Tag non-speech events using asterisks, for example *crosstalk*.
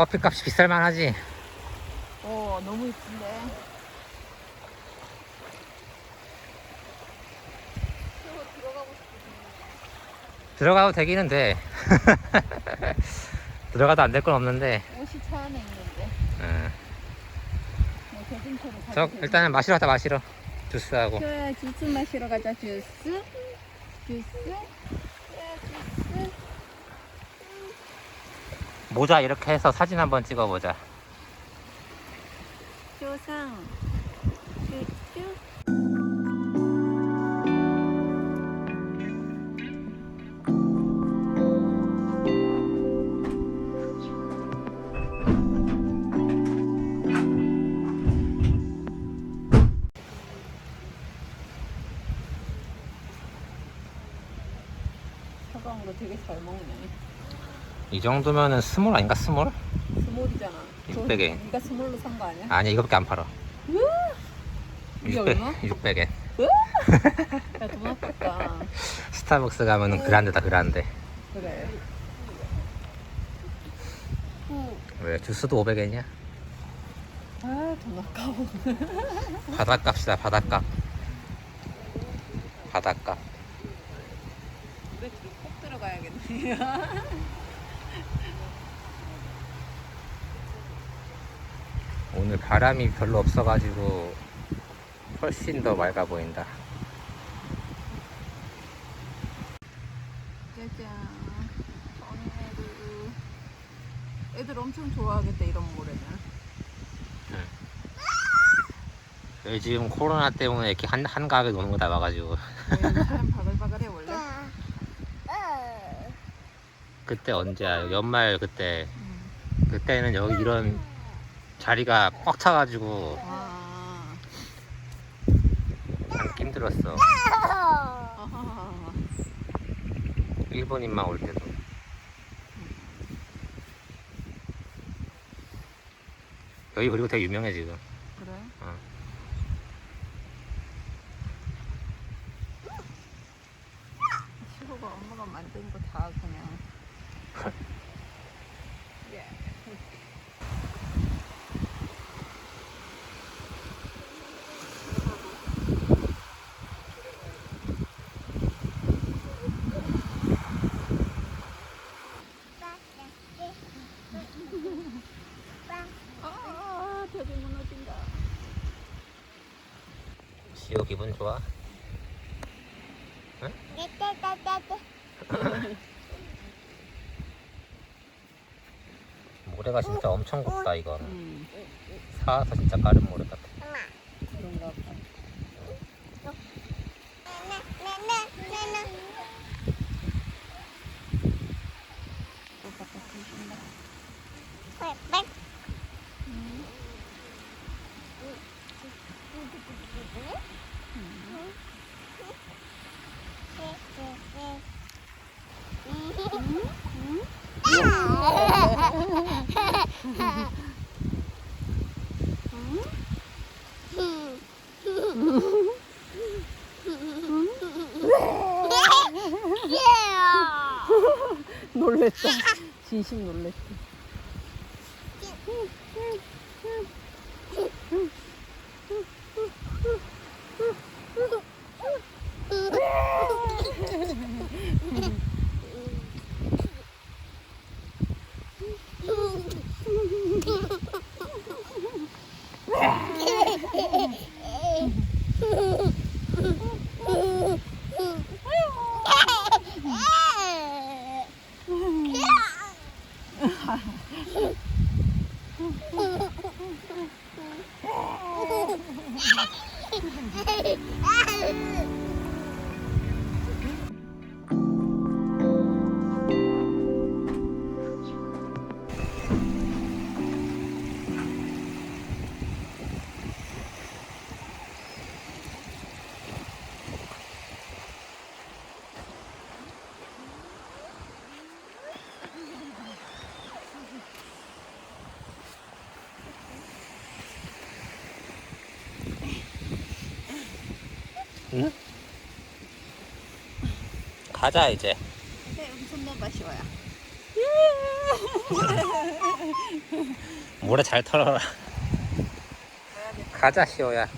커피값이 비쌀만 하지. 어 너무 이쁜데. 들어가도 되기는 돼. *laughs* 들어가도 안 될 건 없는데. 옷이 차 안에 있는데. 응. 뭐 대중처럼 저 일단은 마시러 갔다 마시러. 주스하고. 그 주스 마시러 가자 주스. 주스. 야, 주스. 모자 이렇게 해서 사진 한번 찍어보자. 조상. 쭈쭈. 차가운 거 되게 잘 먹네. 이 정도면은 스몰 아닌가 스몰? 스몰이잖아. 저- 600엔. 네가 스몰로 산 거 아니야? 아니 이거밖에 안 팔아. 이게 600, 얼마? 600엔. *laughs* 야, 돈 아깝다. 스타벅스 가면은 그란데다 그란데. 그래. 왜 주스도 500엔이야? 아, 돈 아까워. *laughs* 바닷값이다 바닷값. 바닷값. 물에 들꼭 들어가야겠네. *laughs* 오늘 바람이 별로 없어가지고 훨씬 더 맑아 보인다. 짜잔. 애들 엄청 좋아하겠다, 이런 모래는. 요즘 코로나 때문에 이렇게 한, 한가하게 노는 거다 사람 바글바글해, 원래? 그때 언제야 연말 그때 음. 그때는 여기 이런 자리가 꽉 차가지고 아. 앉기 힘들었어 아하. 일본인만 올 때도 여기 그리고 되게 유명해 지금 그래? 어. 시호가 엄마가 만든 거 다 그냥. *laughs* 예. 아, 벽이 무너진다. 시오 기분 좋아? 모래가 진짜 엄청 곱다 이거는 음, 사와서 진짜 까른 모래 같아 그런가 봐. 또 갖다 주신다. 놀랬다. 진심 놀랬다. 가자 이제 네, 여기 손 넣어봐, 시호야. 모래 잘 털어라. 가자, 시호야.